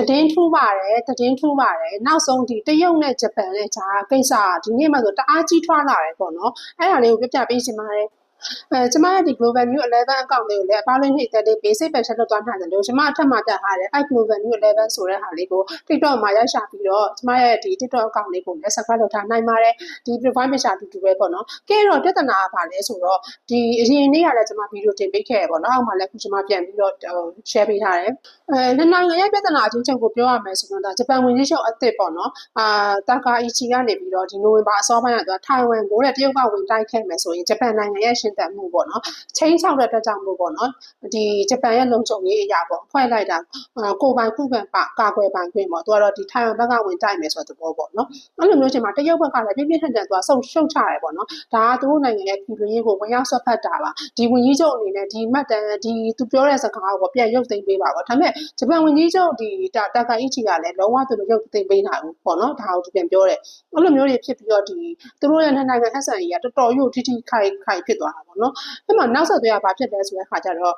သတင်းထူးပါတယ်သတင်းထူးပါတယ်နောက်ဆုံးဒီတရုတ်နဲ့ဂျပန်နဲ့ဂျာကိစ္စကဒီနေ့မှဆိုတအားကြီးထွားလာတယ်ပေါ့နော်အဲ့ဒါလေးကိုပြပြပေးချင်ပါတယ် အဲကျမရဲ့ဒီ Global New 11 account လေးကိုလည်းအပေါင်းလေးနှိပ်သက်လေး basic version လုပ်သွားနိုင်တယ်လို့ကျမအထက်မှာတက်ထားတယ်အဲ Global New 11ဆိုတဲ့ဟာလေးကို TikTok မှာရိုက်ရှာပြီးတော့ကျမရဲ့ဒီ TikTok account လေးကိုလည်း subscribe လုပ်ထားနိုင်ပါတယ်ဒီ profile picture အတူတူပဲပေါ့နော်ကဲတော့ပြဿနာကဘာလဲဆိုတော့ဒီအရင်နေ့ကလည်းကျမဗီဒီယိုတင်ပေးခဲ့ရပေါ့နော်အောက်မှာလည်းခုကျမပြန်ပြီးတော့ share ပေးထားတယ်အဲနှစ်နိုင်ငံရဲ့ပြဿနာအချင်းချုပ်ကိုပြောရမယ်ဆိုတော့ဒါဂျပန်ဝင်ကြီးချုပ်အသစ်ပေါ့နော်အာတာကာအီချီကနေပြီးတော့ဒီနိုဝင်ဘာအစောပိုင်းကသူကထိုင်ဝမ်ကိုတဲ့တရုတ်ကဝင်တိုက်ခဲ့မယ်ဆိုရင်ဂျပန်နိုင်ငံရဲ့ရှင်သန်မှုပေါ့နော်ချင်းချောက်တဲ့အတွက်ကြောင့်မို့ပေါ့နော်ဒီဂျပန်ရဲ့လုံခြုံရေးအရာပေါ့ဖွဲ့လိုက်တာကိုပိုင်ခုခံပကာကွယ်ပိုင်ခွင့်ပေါ့သူကတော့ဒီထိုင်ဝမ်ဘက်ကဝင်တိုက်မယ်ဆိုတဲ့သဘောပေါ့နော်အဲ့လိုမျိုးချိန်မှာတရုတ်ဘက်ကလည်းပြင်းပြင်းထန်ထန်သူကဆုတ်ရှုတ်ချရဲပေါ့နော်ဒါကသူတို့နိုင်ငံရဲ့ပြည်တွင်းရေးကိုဝင်ရောက်ဆွတ်ဖက်တာပါဒီဝင်ကြီးချုပ်အနေနဲ့ဒီမှတ်တမ်းဒီသူပြောတဲ့စကားကိုပြန်ရုပ်သိမ်းပေးပါပေါ့ဒါပေမဲ့ဂျပန်ဝင်ကြီးချုပ်ဒီတာကာအီချီကလည်းလုံးဝသူတို့ရုပ်သိမ်းပေးနိုင်ဘူးပေါ့နော်ဒါကိုသူပြန်ပြောတယ်အဲ့လိုမျိုးတွေဖြစ်ပြီးတော့ဒီသူတို့ရဲ့နိုင်ငံအဆန်ကြီးကတော်တော်ရုပ်ထိထိခိုက်ခိုက်ဖြစ်သွားတာပေါ့နော်အဲ့မှာနောက်ဆက်တွဲကဘာဖြစ်လဲဆိုတဲ့ခါကျတော့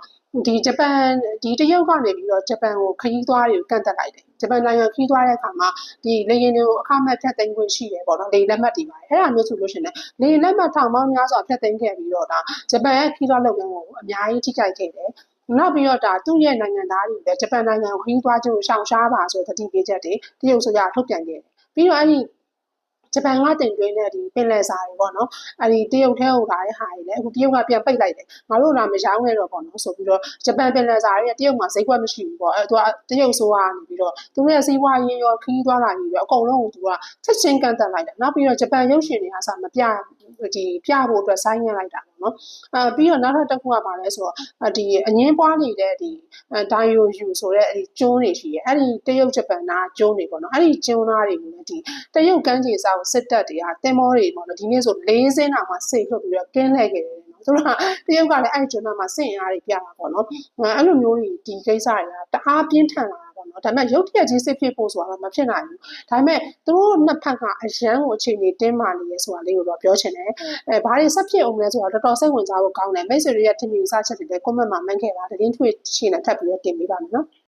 ဒီဂျပန်ဒီတရုတ်ကနေပြီးတော့ဂျပန်ကိုခရီးသွားတွေကိုကန့်တက်လိုက်တယ်ဂျပန်နိုင်ငံခရီးသွားတဲ့အခါမှာဒီလေယာဉ်တွေကိုအခမဲ့ဖြတ်သိမ်းခွင့်ရှိတယ်ပေါ့နော်လေလက်မှတ်တွေပါတယ်အဲ့ဒါမျိုးဆိုလို့ရှိရင်လေလက်မှတ်ထောင်ပေါင်းများစွာဖြတ်သိမ်းခဲ့ပြီးတော့ဒါဂျပန်ရဲ့ခရီးသွားလုပ်ငန်းကိုအများကြီးထိခိုက်ခဲ့တယ်နောက်ပြီးတော့ဒါသူ့ရဲ့နိုင်ငံသားတွေလည်းဂျပန်နိုင်ငံကိုခရီးသွားခြင်းကိုရှောင်ရှားပါဆိုတဲ့တတိပေးချက်တွေတရုတ်ဆိုရထုတ်ပြန်ခဲ့တယ်ပြီးတော့အဲ့ဒီ ဂျပန်ကတင်သွင်းတဲ့ဒီပင်လယ်စာတွေပေါ့နော်အဲ့ဒီတရုတ်ထဲဟိုလာတဲ့ဟာတွေလည်းအခုတရုတ်ကပြန်ပိတ်လိုက်တယ်ငါတို့လာမရောင်းနဲ့တော့ပေါ့နော်ဆိုပြီးတော့ဂျပန်ပင်လယ်စာတွေကတရုတ်မှာဈေးကွက်မရှိဘူးပေါ့အဲ့သူကတရုတ်ဆိုကနေပြီးတော့သူတို့ရဲ့စီးပွားရေးရောခီးသွားလာရေးရောအကုန်လုံးကိုသူကချက်ချင်းကန့်တက်လိုက်တယ်နောက်ပြီးတော့ဂျပန်ရုပ်ရှင်တွေကစမပြ ဒီပြဖို့အတွက်ဆိုင်းရလိုက်တာပေါ့နော်အဲပြီးတော့နောက်ထပ်တစ်ခုကပါလဲဆိုတော့ဒီအငင်းပွားနေတဲ့ဒီဒိုင်ယိုယူဆိုတဲ့အဲဒီကျုံးတွေရှိရဲ့အဲ့ဒီတရုတ်ဂျပန်နာကျုံးတွေပေါ့နော်အဲ့ဒီကျုံးသားတွေကိုလည်းဒီတရုတ်ကမ်းခြေစာကိုစစ်တပ်တွေကတင်မောတွေပေါ့နော်ဒီနေ့ဆို၄စင်းတောင်မှစိတ်ထုတ်ပြီးတော့ကင်းလှည့်ခဲ့တယ်သူတို့ကတရုတ်ကလည်းအဲ့ကျွန်းသားမှာစင်အားတွေပြတာပေါ့နော်အဲ့လိုမျိုးတွေဒီကိစ္စတွေကတအားပြင်းထန်လာတာ ပေါ့နော်ဒါပေမဲ့ရုပ်တရက်ကြီးစစ်ဖြစ်ဖို့ဆိုတာတော့မဖြစ်နိုင်ဘူးဒါပေမဲ့သူတို့နှစ်ဖက်ကအရန်ကိုအခြေအနေတင်းမာနေရဲဆိုတာလေးကိုတော့ပြောချင်တယ်အဲဘာတွေဆက်ဖြစ်အောင်လဲဆိုတာတော်တော်စိတ်ဝင်စားဖို့ကောင်းတယ်မိတ်ဆွေတွေရဲ့ထင်မြင်စချက်တွေလည်း comment မှာမှန်းခဲ့ပါတရင်ထွေးရှင်းနဲ့ထပ်ပြီးတော့တင်ပေးပါမယ်နော်